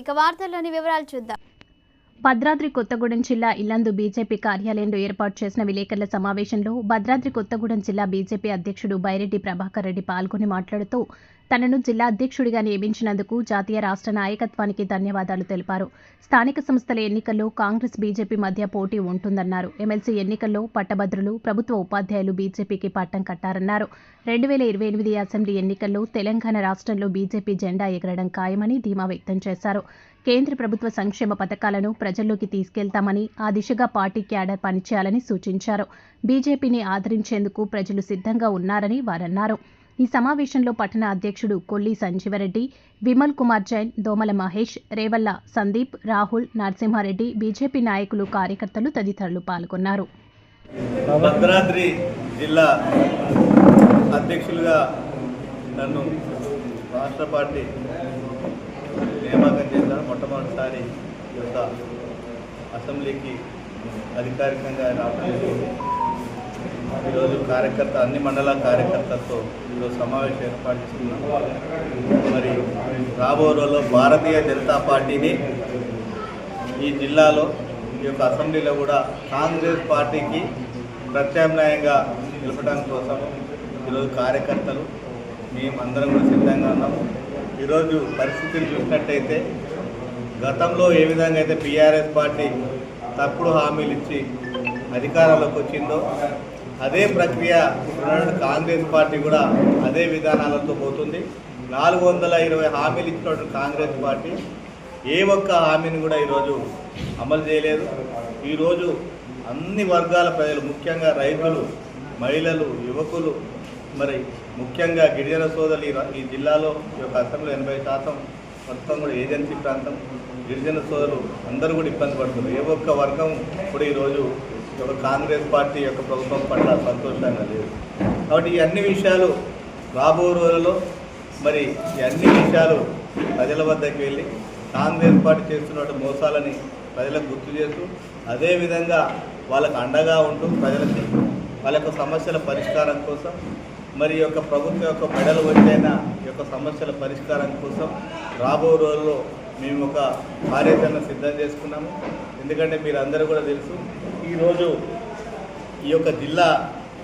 ఇక వార్తల్లోని వివరాలు చూద్దాం. భద్రాద్రి కొత్తగూడెం జిల్లా ఇల్లందు బీజేపీ కార్యాలయంలో ఏర్పాటు చేసిన విలేకరుల సమావేశంలో భద్రాద్రి కొత్తగూడెం జిల్లా బీజేపీ అధ్యక్షుడు బైరెడ్డి ప్రభాకర్ రెడ్డి పాల్గొని మాట్లాడుతూ తనను జిల్లా అధ్యక్షుడిగా నియమించినందుకు జాతీయ రాష్ట్ర నాయకత్వానికి ధన్యవాదాలు తెలిపారు. స్థానిక సంస్థల ఎన్నికల్లో కాంగ్రెస్ బీజేపీ మధ్య పోటీ ఉంటుందన్నారు. ఎమ్మెల్సీ ఎన్నికల్లో పట్టభద్రులు ప్రభుత్వ ఉపాధ్యాయులు బీజేపీకి పట్టం కట్టారన్నారు. రెండు వేల ఇరవై ఎనిమిది అసెంబ్లీ ఎన్నికల్లో తెలంగాణ రాష్ట్రంలో బీజేపీ జెండా ఎగరడం ఖాయమని ధీమా వ్యక్తం చేశారు. కేంద్ర ప్రభుత్వ సంక్షేమ పథకాలను ప్రజల్లోకి తీసుకెళ్తామని ఆ దిశగా పార్టీ క్యాడర్ పనిచేయాలని సూచించారు. బీజేపీని ఆదరించేందుకు ప్రజలు సిద్ధంగా ఉన్నారని వారన్నారు. ఈ సమావేశంలో పట్టణ అధ్యక్షుడు కొల్లి సంజీవరెడ్డి విమల్ కుమార్ జైన్ దోమల మహేష్ రేవల్ల సందీప్ రాహుల్ నరసింహారెడ్డి బీజేపీ నాయకులు కార్యకర్తలు తదితరులు పాల్గొన్నారు. భద్రాద్రి జిల్లా అధ్యక్షులుగా నన్ను రాష్ట్ర పార్టీ నియామకం చేశారు. మొట్టమొదటిసారి యొక్క అసెంబ్లీకి అధికారికంగా రావడం ఈరోజు కార్యకర్త అన్ని మండల కార్యకర్తలతో ఈరోజు సమావేశం ఏర్పాటు చేస్తున్నాం. మరి రాబో రోజుల్లో భారతీయ జనతా పార్టీని ఈ జిల్లాలో ఈ యొక్క అసెంబ్లీలో కూడా కాంగ్రెస్ పార్టీకి ప్రత్యామ్నాయంగా నిలపడం కోసం ఈరోజు కార్యకర్తలు మేము అందరం కూడా సిద్ధంగా ఉన్నాము ఈరోజు పరిస్థితులు చూసినట్టయితే గతంలో ఏ విధంగా అయితే బీఆర్ఎస్ పార్టీ తప్పుడు హామీలు ఇచ్చి అధికారంలోకి వచ్చిందో అదే ప్రక్రియ కాంగ్రెస్ పార్టీ కూడా అదే విధానాలతో పోతుంది. నాలుగు వందల ఇరవై హామీలు ఇచ్చినటువంటి కాంగ్రెస్ పార్టీ ఏ ఒక్క హామీని కూడా ఈరోజు అమలు చేయలేదు. ఈరోజు అన్ని వర్గాల ప్రజలు ముఖ్యంగా రైతులు మహిళలు యువకులు మరి ముఖ్యంగా గిరిజన సోదరులు ఈ జిల్లాలో ఈ యొక్క అసెంబ్లీ ఎనభై శాతం మొత్తం కూడా ఏజెన్సీ ప్రాంతం. గిరిజన సోదరులు అందరూ కూడా ఇబ్బంది పడుతున్నారు. ఏ ఒక్క వర్గం కూడా ఈరోజు కాంగ్రెస్ పార్టీ యొక్క ప్రభుత్వం పట్ల సంతోషంగా లేదు. కాబట్టి ఈ అన్ని విషయాలు రాబో రోజులలో మరి ఈ అన్ని విషయాలు ప్రజల వద్దకు వెళ్ళి కాంగ్రెస్ పార్టీ చేస్తున్న మోసాలని ప్రజలకు గుర్తు చేస్తూ అదేవిధంగా వాళ్ళకు అండగా ఉంటూ ప్రజలకి వాళ్ళ యొక్క సమస్యల పరిష్కారం కోసం మరి యొక్క ప్రభుత్వం యొక్క మెడలు వచ్చైన ఈ యొక్క సమస్యల పరిష్కారం కోసం రాబో రోజుల్లో మేము ఒక కార్యాచరణ సిద్ధం చేసుకున్నాము. ఎందుకంటే మీరు అందరూ కూడా తెలుసు ఈరోజు ఈ యొక్క జిల్లా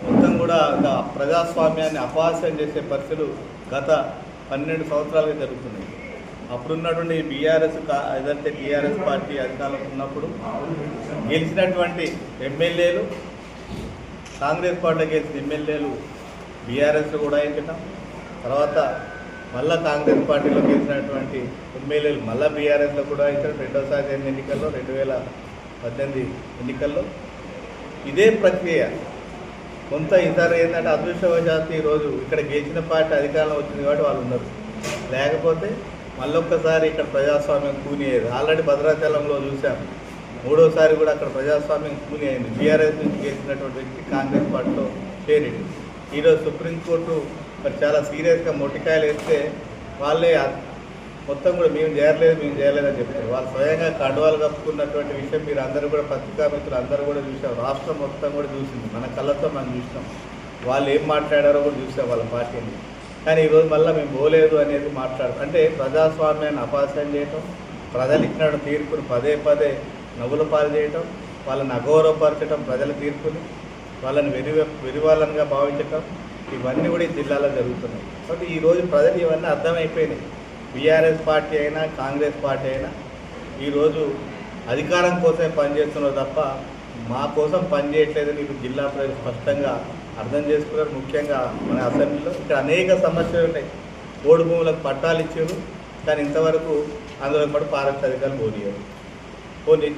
మొత్తం కూడా ఒక ప్రజాస్వామ్యాన్ని అపహాస్యం చేసే పరిస్థితులు గత పన్నెండు సంవత్సరాలుగా జరుగుతున్నాయి. అప్పుడున్నటువంటి బీఆర్ఎస్ ఏదంటే టీఆర్ఎస్ పార్టీ అధికారంలో ఉన్నప్పుడు గెలిచినటువంటి ఎమ్మెల్యేలు కాంగ్రెస్ పార్టీ గెలిచిన ఎమ్మెల్యేలు బీఆర్ఎస్ కూడా ఎంచడం తర్వాత మళ్ళా కాంగ్రెస్ పార్టీలో గెలిచినటువంటి ఎమ్మెల్యేలు మళ్ళా బీఆర్ఎస్లో కూడా ఎంచడం రెండోసారి ఎన్నికల్లో రెండు వేల పద్దెనిమిది ఎన్నికల్లో ఇదే ప్రక్రియ. కొంత ఇతర ఏంటంటే అదృష్టవశాత్తు ఈరోజు ఇక్కడ గెలిచిన పార్టీ అధికారంలో వచ్చింది కాబట్టి వాళ్ళు ఉన్నారు. లేకపోతే మళ్ళొక్కసారి ఇక్కడ ప్రజాస్వామ్యం కూని అయ్యేది. ఆల్రెడీ భద్రాచలంలో చూసాం. మూడోసారి కూడా అక్కడ ప్రజాస్వామ్యం కూని అయింది. బీఆర్ఎస్ నుంచి గెలిచినటువంటి వ్యక్తి కాంగ్రెస్ పార్టీలో చేరింది. ఈరోజు సుప్రీంకోర్టు మరి చాలా సీరియస్గా మొట్టికాయలు వేస్తే వాళ్ళే మొత్తం కూడా మేము చేయలేదు మేము చేయలేదని చెప్తారు వాళ్ళు స్వయంగా కండువాలు కప్పుకున్నటువంటి విషయం మీరు అందరూ కూడా పత్రికా మిత్రులు అందరూ కూడా చూసారు రాష్ట్రం మొత్తం కూడా చూసింది. మన కళ్ళతో మనం చూసినాం. వాళ్ళు ఏం మాట్లాడారో కూడా చూసాం వాళ్ళ పార్టీని కానీ ఈరోజు మళ్ళీ మేము పోలేదు అనేది మాట్లాడు అంటే ప్రజాస్వామ్యాన్ని అపాస్యం చేయటం ప్రజలు ఇచ్చిన తీర్పును పదే పదే నవ్వుల పాలు చేయటం వాళ్ళని అగౌరవపరచడం ప్రజల తీర్పుని వాళ్ళని వెరి వెరివాళ్ళనిగా భావించటం ఇవన్నీ కూడా ఈ జిల్లాలో జరుగుతున్నాయి. కాబట్టి ఈరోజు ప్రజలు ఇవన్నీ అర్థమైపోయినాయి. బీఆర్ఎస్ పార్టీ అయినా కాంగ్రెస్ పార్టీ అయినా ఈరోజు అధికారం కోసమే పనిచేస్తున్నారు తప్ప మా కోసం పనిచేయట్లేదని ఇప్పుడు జిల్లా ప్రజలు స్పష్టంగా అర్థం చేసుకున్నారు. ముఖ్యంగా మన అసెంబ్లీలో ఇక్కడ అనేక సమస్యలు ఉన్నాయి. ఓడు భూములకు పట్టాలు ఇచ్చారు కానీ ఇంతవరకు అందులో కూడా ఫారెస్ట్ అధికారులు పోనీయరు పోనీ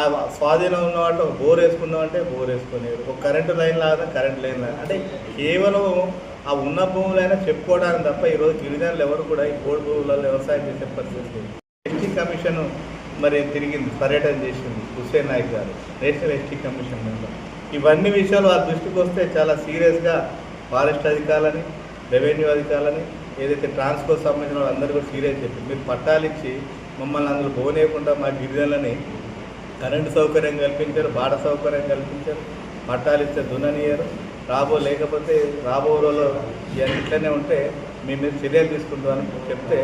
ఆ స్వాధీనం ఉన్న వాటిలో బోర్ బోర్ వేసుకుందామంటే బోర్ వేసుకునేవారు ఒక కరెంటు లైన్ లాగా కరెంట్ లైన్ లాగా. అంటే కేవలం ఆ ఉన్న భూములైనా చెప్పుకోవడానికి తప్ప ఈరోజు గిరిజనులు ఎవరు కూడా ఈ కోడి భూములలో వ్యవసాయం చేసే పరిస్థితి ఎస్టీ కమిషన్ మరి తిరిగింది పర్యటన చేసింది హుస్సేన్ నాయక్ గారు నేషనల్ ఎస్టీ కమిషన్ మెంబర్. ఇవన్నీ విషయాలు వారి దృష్టికి వస్తే చాలా సీరియస్గా ఫారెస్ట్ అధికారులని రెవెన్యూ అధికారులని ఏదైతే ట్రాన్స్పోర్ట్ సంబంధించిన వాళ్ళందరూ కూడా సీరియస్ చెప్పి మీరు పట్టాలు ఇచ్చి మమ్మల్ని అందులో పోనేయకుండా మా గిరిజనులని కరెంటు సౌకర్యం కల్పించారు బాట సౌకర్యం కల్పించారు పట్టాలు ఇస్తే దున్ననీయరు. రాబో లేకపోతే రాబో రోజుల్లో ఇవన్నీ ఇట్లనే ఉంటే మీ మీద చర్యలు తీసుకుంటామని చెప్తే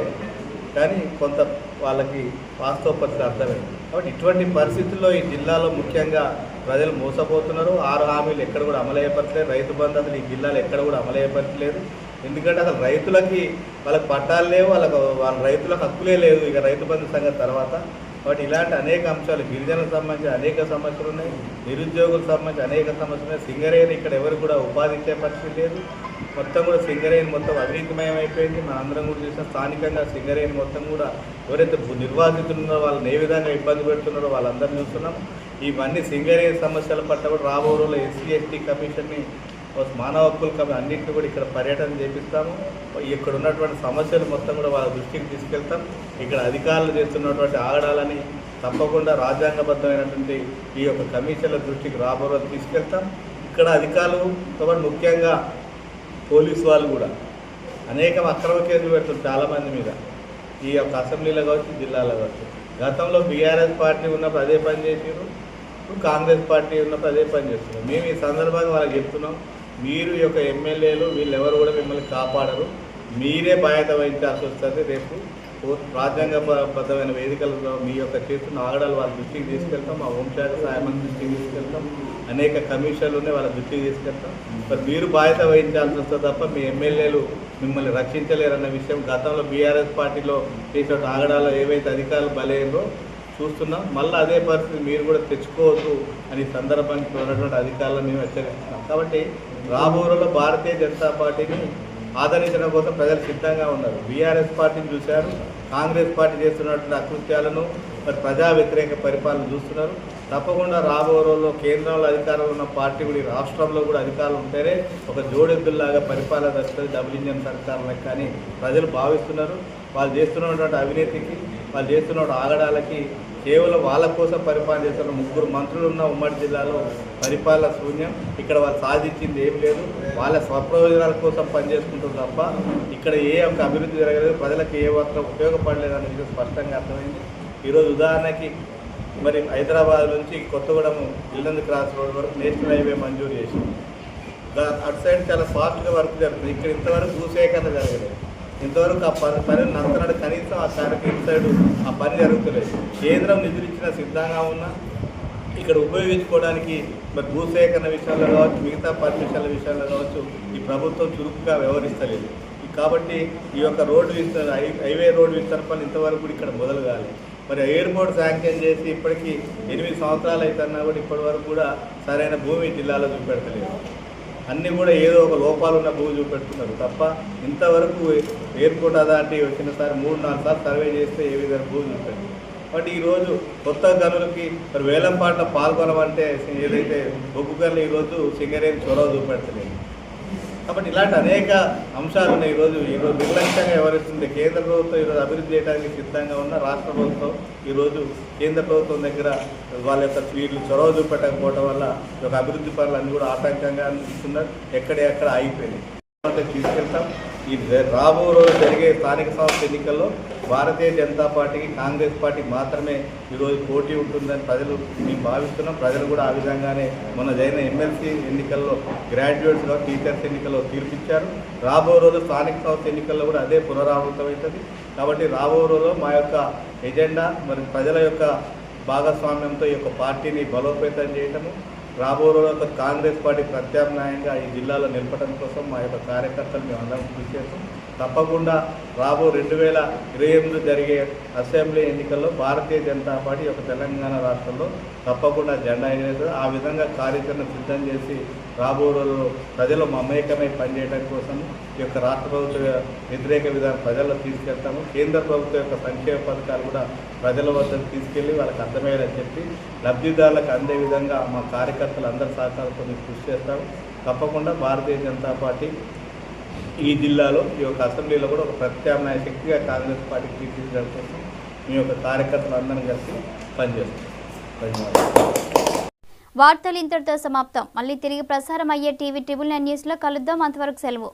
కానీ కొంత వాళ్ళకి వాస్తవ పరిస్థితి అర్థమైంది. కాబట్టి ఇటువంటి పరిస్థితుల్లో ఈ జిల్లాలో ముఖ్యంగా ప్రజలు మోసపోతున్నారు. ఆరు హామీలు ఎక్కడ కూడా అమలయ్యపరచలేదు రైతు బంధు అసలు ఈ జిల్లాలో ఎక్కడ కూడా అమలయ్యపరచలేదు ఎందుకంటే అసలు రైతులకి వాళ్ళకి పట్టాలు లేవు. వాళ్ళకు వాళ్ళ రైతులకు హక్కులే లేదు ఇక రైతు బంధు సంగతి తర్వాత. కాబట్టి ఇలాంటి అనేక అంశాలు గిరిజనులకు సంబంధించి అనేక సమస్యలు ఉన్నాయి నిరుద్యోగులకు సంబంధించి అనేక సమస్యలు ఉన్నాయి. సింగరేణి ఇక్కడ ఎవరు కూడా ఉపాధి ఇచ్చే పరిస్థితి లేదు. మొత్తం కూడా సింగరేణి మొత్తం అవినీతిమయం అయిపోయింది. మనందరం కూడా చూసిన. స్థానికంగా సింగరేణి మొత్తం కూడా ఎవరైతే నిర్వాసితున్నారో వాళ్ళని ఏ విధంగా ఇబ్బంది పెడుతున్నారో వాళ్ళందరం చూస్తున్నాం. ఇవన్నీ సింగరేణి సమస్యల పట్ల కూడా రాబో రోజుల్లో ఎస్సీ ఎస్టీ కమిషన్ని మానవ హక్కుల కమి అన్నింటినీ కూడా ఇక్కడ పర్యటన చేపిస్తాము. ఇక్కడ ఉన్నటువంటి సమస్యలు మొత్తం కూడా వాళ్ళ దృష్టికి తీసుకెళ్తాం. ఇక్కడ అధికారులు చేస్తున్నటువంటి ఆగడాలని తప్పకుండా రాజ్యాంగబద్ధమైనటువంటి ఈ యొక్క కమిషన్ల దృష్టికి రాబో తీసుకెళ్తాం. ఇక్కడ అధికారులు కాబట్టి ముఖ్యంగా పోలీసు వాళ్ళు కూడా అనేక అక్రమ కేసులు పెడుతున్నారు చాలామంది మీద. ఈ యొక్క అసెంబ్లీలో కావచ్చు జిల్లాలో కావచ్చు. గతంలో బీఆర్ఎస్ పార్టీ ఉన్నప్పుడు అదే పని చేసారు కాంగ్రెస్ పార్టీ ఉన్నప్పుడు అదే పని చేస్తున్నారు. మేము ఈ సందర్భంగా వాళ్ళకి చెప్తున్నాం. మీరు యొక్క ఎమ్మెల్యేలు వీళ్ళు ఎవరు కూడా మిమ్మల్ని కాపాడరు. మీరే బాధ్యత వహించాల్సి వస్తుంది. రేపు రాజ్యాంగబద్ధమైన వేదికలలో మీ యొక్క చేస్తున్న ఆగడాలు వాళ్ళ దృష్టికి తీసుకెళ్తాం. మా హోంశాఖ సాయమని దృష్టికి తీసుకెళ్తాం. అనేక కమిషన్లు ఉన్నాయి వాళ్ళ దృష్టికి తీసుకెళ్తాం. మరి మీరు బాధ్యత వహించాల్సి వస్తుంది తప్ప మీ ఎమ్మెల్యేలు మిమ్మల్ని రక్షించలేరన్న విషయం గతంలో బీఆర్ఎస్ పార్టీలో చేసే ఆగడాలు ఏవైతే అధికారులు బలైనో చూస్తున్నాం. మళ్ళీ అదే పరిస్థితి మీరు కూడా తెచ్చుకోవద్దు అని సందర్భానికి ఉన్నటువంటి అధికారులను మేము హెచ్చరిస్తున్నాం. కాబట్టి రాబోరోలో భారతీయ జనతా పార్టీని ఆదరించడం కోసం ప్రజలు సిద్ధంగా ఉన్నారు. బీఆర్ఎస్ పార్టీని చూశారు. కాంగ్రెస్ పార్టీ చేస్తున్నటువంటి అకృత్యాలను మరి ప్రజా వ్యతిరేక పరిపాలన చూస్తున్నారు. తప్పకుండా రాబో రోజుల్లో కేంద్రంలో అధికారంలో ఉన్న పార్టీ కూడా ఈ రాష్ట్రంలో కూడా అధికారులు ఉంటేనే ఒక జోడెద్దుల్లాగా పరిపాలన దక్కుతుంది డబుల్ ఇంజన్ సర్కారులకు కానీ ప్రజలు భావిస్తున్నారు. వాళ్ళు చేస్తున్నటువంటి అవినీతికి వాళ్ళు చేస్తున్న ఆగడాలకి కేవలం వాళ్ళ కోసం పరిపాలన చేస్తున్న ముగ్గురు మంత్రులు ఉన్న ఉమ్మడి జిల్లాలో పరిపాలన శూన్యం. ఇక్కడ వాళ్ళు సాధించింది ఏం లేదు. వాళ్ళ స్వప్రయోజనాల కోసం పనిచేసుకుంటారు తప్ప ఇక్కడ ఏ ఒక్క అభివృద్ధి జరగలేదు. ప్రజలకు ఏ మాత్రం ఉపయోగపడలేదు అనేది స్పష్టంగా అర్థమైంది. ఈరోజు ఉదాహరణకి మరి హైదరాబాద్ నుంచి కొత్తగూడెం ఇల్లందు క్రాస్ రోడ్ వరకు నేషనల్ హైవే మంజూరు చేసింది. అటు సైడ్ చాలా ఫాస్ట్గా వర్క్ జరుగుతుంది. ఇక్కడ ఇంతవరకు భూసేకరణ జరగలేదు. ఇంతవరకు ఆ పని పని నంతనాడు కనీసం ఆ శాఖకి ఇటు సైడ్ ఆ పని జరుగుతలేదు. కేంద్రం నిధులు ఇచ్చిన సిద్ధంగా ఉన్నా ఇక్కడ ఉపయోగించుకోవడానికి మరి భూసేకరణ విషయాల్లో కావచ్చు మిగతా పర్మిషన్ల విషయాల్లో కావచ్చు ఈ ప్రభుత్వం చురుకుగా వ్యవహరిస్తలేదు. కాబట్టి ఈ యొక్క రోడ్డు విస్తరణ హైవే రోడ్డు విస్తరణ పని ఇంతవరకు కూడా ఇక్కడ మొదలు కాలేదు మరి ఎయిర్పోర్ట్ శాంక్షన్ చేసి ఇప్పటికీ ఎనిమిది సంవత్సరాలు అవుతున్నా కూడా ఇప్పటి వరకు కూడా సరైన భూమి జిల్లాలో చూపెడతలేదు. అన్నీ కూడా ఏదో ఒక లోపాలు ఉన్న భూమి చూపెడుతున్నారు తప్ప ఇంతవరకు ఎయిర్పోర్ట్ అథారిటీ వచ్చినసారి మూడు నాలుగు సార్లు సర్వే చేస్తే ఏ విధంగా భూమి ఉంటుంది. బట్ ఈరోజు కొత్త గనులకి మరి వేలం పాటలో పాల్గొనమంటే ఏదైతే బొగ్గు గనులు ఈరోజు సింగరేణి చొరవ చూపెడతలేదు కాబట్టి ఇలాంటి అనేక అంశాలు ఉన్నాయి. ఈరోజు ఈరోజు నిర్లక్ష్యంగా వ్యవహరిస్తుంది కేంద్ర ప్రభుత్వం ఈరోజు అభివృద్ధి చేయడానికి సిద్ధంగా ఉన్న రాష్ట్ర ప్రభుత్వం. ఈరోజు కేంద్ర ప్రభుత్వం దగ్గర వాళ్ళ యొక్క వీళ్ళు చొరవ చూపెట్టకపోవడం వల్ల ఒక అభివృద్ధి పనులు అన్నీ కూడా ఆటంకంగా ఇస్తున్నారు ఎక్కడెక్కడ ఆగిపోయినాయి. తీసుకెళ్తాం. ఈ రాబో రోజు జరిగే స్థానిక సంస్థ ఎన్నికల్లో భారతీయ జనతా పార్టీకి కాంగ్రెస్ పార్టీకి మాత్రమే ఈరోజు పోటీ ఉంటుందని ప్రజలు మేము భావిస్తున్నాం. ప్రజలు కూడా ఆ విధంగానే మొన్న జరిగిన ఎమ్మెల్సీ ఎన్నికల్లో గ్రాడ్యుయేట్స్గా టీచర్స్ ఎన్నికల్లో తీర్పిచ్చారు. రాబో రోజు స్థానిక సంస్థ ఎన్నికల్లో కూడా అదే పునరావృతమవుతుంది కాబట్టి రాబో రోజులో మా యొక్క ఎజెండా మరి ప్రజల యొక్క భాగస్వామ్యంతో ఈ యొక్క పార్టీని బలోపేతం చేయటము రాబో రోజుల్లో కాంగ్రెస్ పార్టీ ప్రత్యామ్నాయంగా ఈ జిల్లాలో నిలపడం కోసం మా యొక్క కార్యకర్తలు మేము అందరం కృషి చేస్తాం. తప్పకుండా రాబో రెండు వేల ఇరవై ఎనిమిది జరిగే అసెంబ్లీ ఎన్నికల్లో భారతీయ జనతా పార్టీ యొక్క తెలంగాణ రాష్ట్రంలో తప్పకుండా జెండా ఎగరేస్తుంది ఆ విధంగా కార్యాచరణ సిద్ధం చేసి రాబో రోజుల్లో ప్రజలు మమేకమై పనిచేయడం కోసం ఈ యొక్క రాష్ట్ర ప్రభుత్వ వ్యతిరేక విధానం ప్రజల్లో తీసుకెళ్తాము. కేంద్ర ప్రభుత్వం యొక్క సంక్షేమ పథకాలు కూడా ప్రజల వద్దకు తీసుకెళ్ళి వాళ్ళకి అర్థమయ్యేలా చెప్పి లబ్ధిదారులకు అందే విధంగా మా కార్యకర్తలు అందరి సహకారంతో కృషి చేస్తాము. తప్పకుండా భారతీయ జనతా పార్టీ ఈ జిల్లాలో ఈ యొక్క అసెంబ్లీలో కూడా ఒక ప్రత్యామ్నాయ శక్తిగా కాంగ్రెస్ పార్టీకి తీర్చిదిద్దడం కోసం మీ యొక్క కార్యకర్తలు అందరం కలిసి పనిచేస్తాం. ధన్యవాదాలు. వార్తలు ఇంతటితో సమాప్తం. మళ్ళీ తిరిగి ప్రసారం అయ్యే టీవీ ట్రిబుల్ నైన్ న్యూస్లో కలుద్దాం. అంతవరకు సెలవు.